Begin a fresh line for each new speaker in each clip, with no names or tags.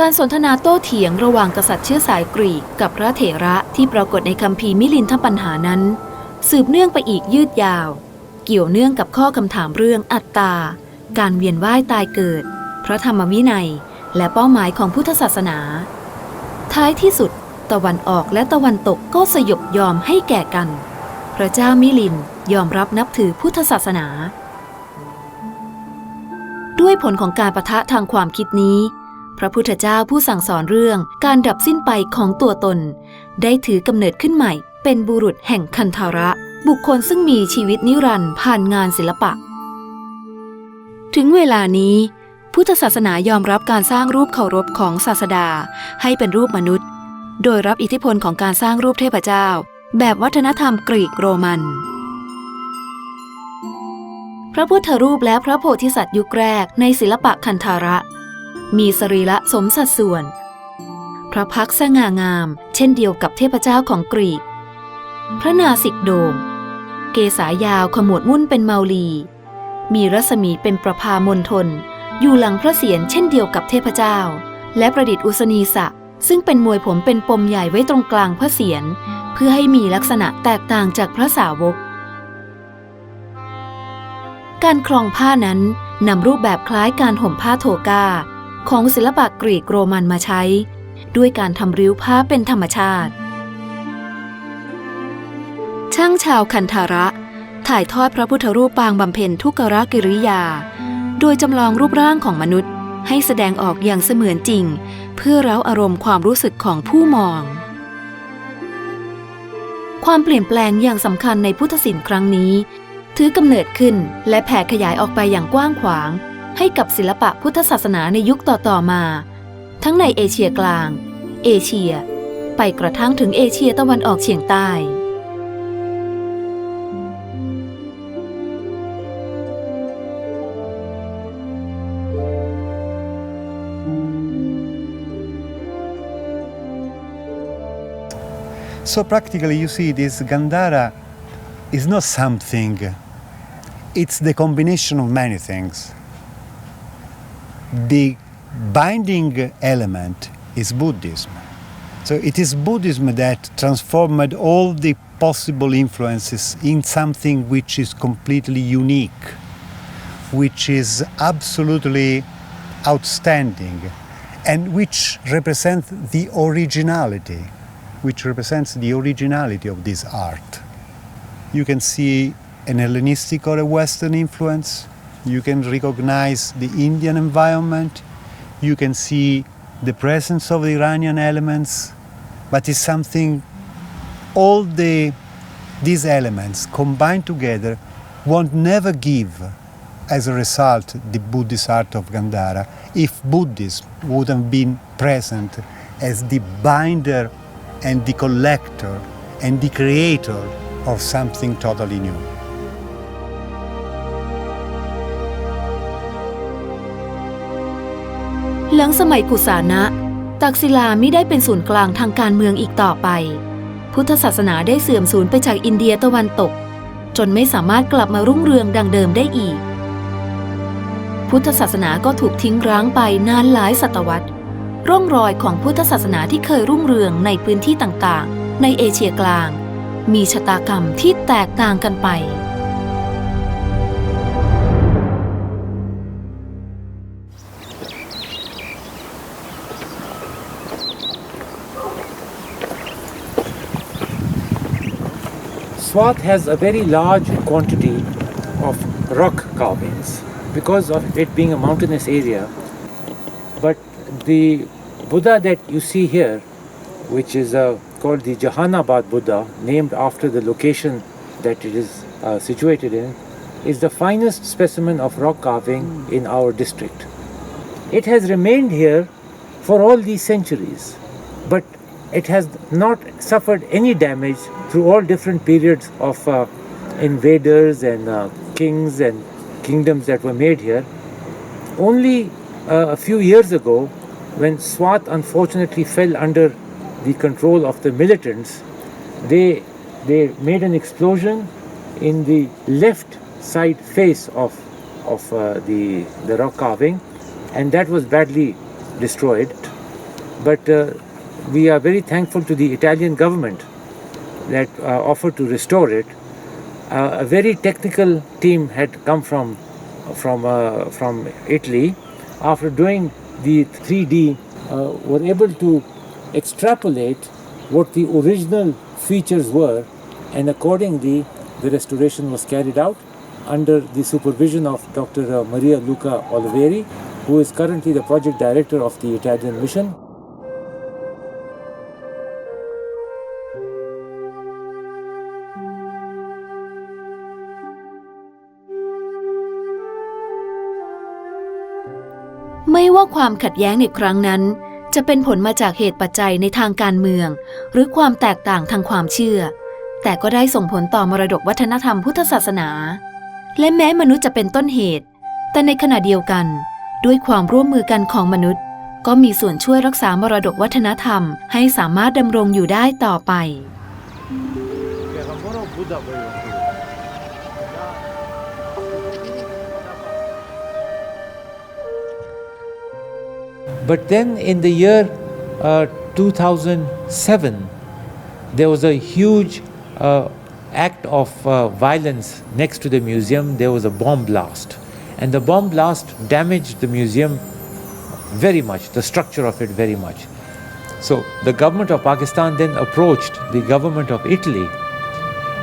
การสนทนาโต้เถียงระหว่างกษัตริย์เชื้อสายกรีกกับพระเถระที่ปรากฏในคัมภีร์มิลินทปัญหานั้น สืบเนื่องไปอีกยืดยาว เกี่ยวเนื่องกับข้อคำถามเรื่องอัตตา การเวียนว่ายตายเกิด พระธรรมวินัย และเป้าหมายของพุทธศาสนา ท้ายที่สุด ตะวันออกและตะวันตกก็สยบยอมให้แก่กัน พระเจ้ามิลินยอมรับนับถือพุทธศาสนา ด้วยผลของการประทะทางความคิดนี้ พระพุทธเจ้าผู้สั่งสอนเรื่องการดับสิ้นไปของตัวตน ได้ถือกำเนิดขึ้นใหม่ เป็นบุรุษแห่งคันธาระ บุคคลซึ่งมีชีวิตนิรันดร์ผ่านงานศิลปะ ถึงเวลานี้ พุทธศาสนายอมรับการสร้างรูปเคารพของศาสดา ให้เป็นรูปมนุษย์ โดยรับอิทธิพลของการสร้างรูปเทพเจ้า แบบวัฒนธรรมกรีกโรมันพระพุทธรูปและพระโพธิสัตว์ยุคแรกในศิลปะคันธาระ มีสรีระสมสัดส่วน พระพักสง่างาม เช่นเดียวกับเทพเจ้าของกรีก พระนาสิกโดม เกษายาวขมวดมุ่นเป็นเมาลี มีรัศมีเป็นประพามณฑลอยู่หลังพระเศียรเช่นเดียวกับเทพเจ้า และประดิษฐ์อุสนีสะซึ่งเป็นมวยผมเป็นปมใหญ่ไว้ตรงกลางพระเศียรเพื่อให้มีลักษณะแตกต่างจากพระสาวก การคลองผ้านั้นนำรูปแบบคล้ายการห่มผ้าโทกา ของศิลปะกรีกโรมันมาใช้ ด้วยการทำริ้วผ้าเป็นธรรมชาติ ช่างชาวคันธาระ ถ่ายทอดพระพุทธรูปปางบำเพ็ญทุกขกิริยา โดยจำลองรูปร่างของมนุษย์ ให้แสดงออกอย่างเสมือนจริง เพื่อเร้าอารมณ์ความรู้สึกของผู้มอง ความเปลี่ยนแปลงอย่างสำคัญในพุทธศิลป์ครั้งนี้ ถือกำเนิดขึ้นและแผ่ขยายออกไปอย่างกว้างขวาง ให้กับศิลปะพุทธศาสนาในยุคต่อๆมา ทั้งในเอเชียกลาง เอเชีย ไปกระทั่งถึงเอเชียตะวันออกเฉียงใต้
So practically, you see, this Gandhara is not something, it's the combination of many things. The binding element is Buddhism. So it is Buddhism that transformed all the possible influences in something which is completely unique, which is absolutely outstanding, and which represents the originality which represents the originality of this art. You can see an Hellenistic or a Western influence. You can recognize the Indian environment. You can see the presence of the Iranian elements. But it's something, all the, these elements combined together won't never give as a result the Buddhist art of Gandhara if Buddhism would have been present as the binder and the collector and the creator of something totally new.
หลังสมัยกุสานะตักศิลาไม่ได้เป็นศูนย์กลางทางการเมืองอีกต่อไป พุทธศาสนาได้เสื่อมสูญไปจากอินเดียตะวันตก จนไม่สามารถกลับมารุ่งเรืองดังเดิมได้อีก พุทธศาสนาก็ถูกทิ้งร้างไปนานหลายศตวรรษ ร่องรอยของพุทธศาสนาที่เคยรุ่งเรืองในพื้นที่ต่างๆ ในเอเชียกลาง มีชะตากรรมที่แตกต่างกันไป
Swat has a very large quantity of rock carvings because of it being a mountainous area. But the Buddha that you see here, which is uh, called the Jahanabad Buddha, named after the location that it is uh, situated in, is the finest specimen of rock carving in our district. It has remained here for all these centuries, but it has not suffered any damage through all different periods of uh, invaders and uh, kings and kingdoms that were made here. Only uh, a few years ago, when Swat unfortunately fell under the control of the militants, they they made an explosion in the left side face of of uh, the the rock carving, and that was badly destroyed. but uh, we are very thankful to the Italian government that uh, offered to restore it. Uh, a very technical team had come from from uh, from Italy. After doing the 3D, uh, were able to extrapolate what the original features were, and accordingly, the restoration was carried out under the supervision of Dr. uh, Maria Luca Oliveri, who is currently the project director of the Italian mission.
– ไม่ว่าความขัดแย้งในครั้งนั้น จะเป็นผลมาจากเหตุปัจจัยในทางการเมือง หรือความแตกต่างทางความเชื่อ แต่ก็ได้ส่งผลต่อมรดกวัฒนธรรมพุทธศาสนา และแม้มนุษย์จะเป็นต้นเหตุ แต่ในขณะเดียวกัน ด้วยความร่วมมือกันของมนุษย์ ก็มีส่วนช่วยรักษามรดกวัฒนธรรม ให้สามารถดำรงอยู่ได้ต่อไป
But then in the year uh, 2007, there was a huge uh, act of uh, violence next to the museum. There was a bomb blast. And the bomb blast damaged the museum very much, the structure of it very much. So the government of Pakistan then approached the government of Italy,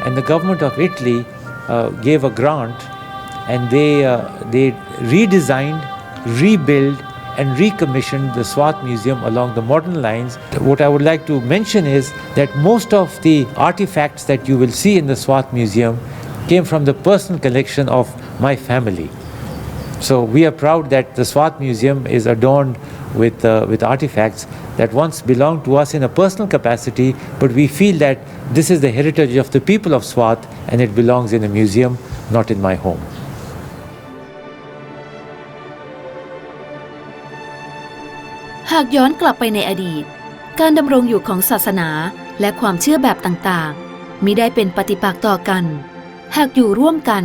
and the government of Italy uh, gave a grant, and they uh, they redesigned, rebuilt, and recommissioned the Swat Museum along the modern lines. What I would like to mention is that most of the artifacts that you will see in the Swat Museum came from the personal collection of my family. So we are proud that the Swat Museum is adorned with, uh, with artifacts that once belonged to us in a personal capacity, but we feel that this is the heritage of the people of Swat and it belongs in a museum, not in my home. า
กย้อนกลับไปในอดีต การดำรงอยู่ของศาสนาและความเชื่อแบบต่างๆมิได้เป็นปฏิปักษ์ต่อกัน หากอยู่ร่วมกัน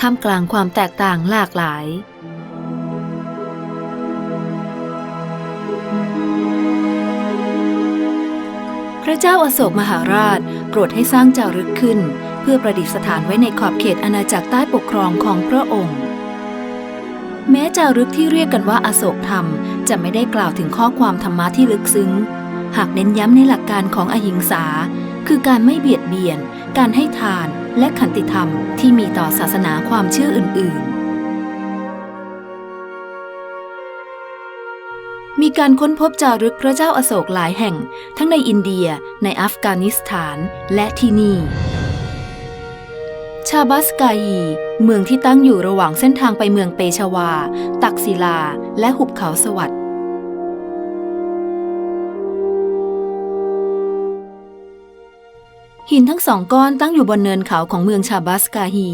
ท่ามกลางความแตกต่างหลากหลายพระเจ้าอาโศกมหาราชโปรดให้สร้างจารึกขึ้น เพื่อประดิษฐานไว้ในขอบเขตอาณาจักรใต้ปกครองของพระองค์ แม้จารึกที่เรียกกันว่าอโศกธรรม จะไม่ได้กล่าวถึงข้อความธรรมะที่ลึกซึ้ง หากเน้นย้ำในหลักการของอหิงสา คือการไม่เบียดเบียน การให้ทาน และขันติธรรมที่มีต่อศาสนาความเชื่ออื่น ๆมีการค้นพบจารึกพระเจ้าอาโศกหลายแห่ง ทั้งในอินเดีย ในอัฟกานิสถาน และที่นี่ ชาบัสกายีเมืองที่ตั้งอยู่ระหว่างเส้นทางไปเมืองเปชาวา ตักศิลา และหุบเขาสวัสด์หินทั้งสองก้อนตั้งอยู่บนเนินเขาของเมืองชาบัสกาฮี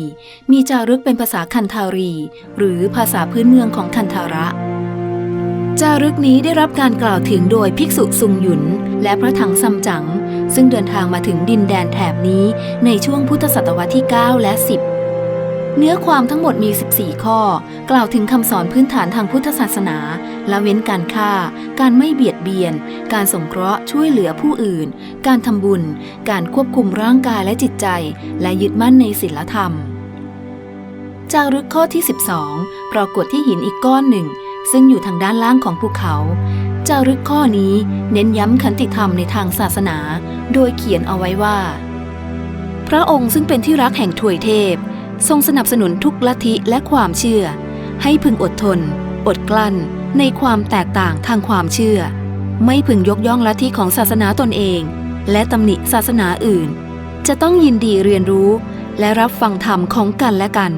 มีจารึกเป็นภาษาคันทารี หรือภาษาพื้นเมืองของคันทาระ จารึกนี้ได้รับการกล่าวถึงโดยภิกษุซุงหยุน และพระถังซัมจั๋ง ซึ่งเดินทางมาถึงดินแดนแถบนี้ในช่วงพุทธศตวรรษที่ 9 และ 10 เนื้อความทั้งหมดมี 14 ข้อ กล่าวถึงคำสอนพื้นฐานทางพุทธศาสนา ละเว้นการฆ่า การไม่เบียดเบียน การสงเคราะห์ช่วยเหลือผู้อื่น การทำบุญ การควบคุมร่างกายและจิตใจ และยึดมั่นในศีลธรรมจารึกข้อที่ 12 ปรากฏที่หินอีกก้อนหนึ่ง ซึ่งอยู่ทางด้านล่างของภูเขา จารึกข้อนี้เน้นย้ำขันติธรรมในทางศาสนา โดยเขียนเอาไว้ว่า พระองค์ซึ่งเป็นที่รักแห่งถวยเทพ ทรงสนับสนุนทุกลัทธิและความเชื่อ ให้พึงอดทน อดกลั้น ในความแตกต่างทางความเชื่อ ไม่พึงยกย่องลัทธิของศาสนาตนเอง และตำหนิศาสนาอื่น จะต้องยินดีเรียนรู้ และรับฟังธรรมของกันและกัน